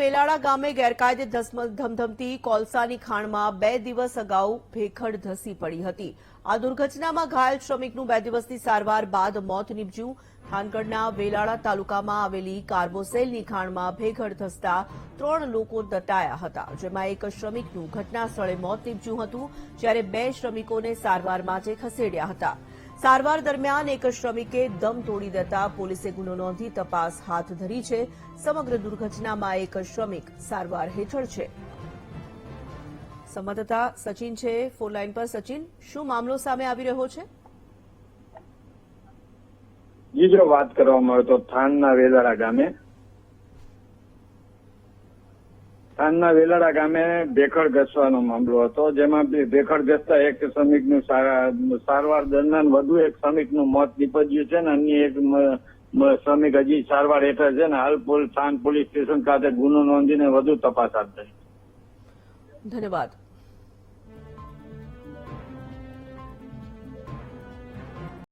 વેલાળા ગામે ગેરકાયદે ધમધમતી કોલસાની ખાણમાં બે દિવસ અગાઉ ભેખડ ધસી પડી હતી. આ દુર્ઘટનામાં ઘાયલ શ્રમિકનું બે દિવસની સારવાર બાદ મોત નીપજ્યું. થાનગઢના વેલાળા તાલુકામાં આવેલી કાર્બોસેલની ખાણમાં ભેખડ ધસતા ત્રણ લોકો દટાયા હતા, જેમાં એક શ્રમિકનું ઘટના સ્થળે મોત નીપજ્યું હતું, જ્યારે બે શ્રમિકોને સારવાર માટે ખસેડ્યા હતા. સારવાર દરમિયાન એક શ્રમિકે દમ તોડી દેતા પોલીસે ગુનો નોંધી તપાસ હાથ ધરી છે. સમગ્ર દુર્ઘટનામાં એક શ્રમિક સારવાર હેઠળ છે. સંવાદદાતા સચિન છે. ફોન લાઈન પર સચિન, શું મામલો સામે આવી રહ્યો છે? બીજો વાત કરવામાં આવે તો થાનના વેદાળા ગામે થાનના વેલાડા ગામે ભેખડ ઘસવાનો મામલો હતો, જેમાં ભેખડ ઘસતા એક શ્રમિકનું સારા- સારવાર દરમિયાન વધુ એક શ્રમિકનું મોત નીપજ્યું છે ને અન્ય એક શ્રમિક હજી સારવાર હેઠળ છે ને હાલ પોલ- થાન પોલીસ સ્ટેશન ખાતે ગુનો નોંધીને વધુ તપાસ હાથ ધરી ધન્યવાદ.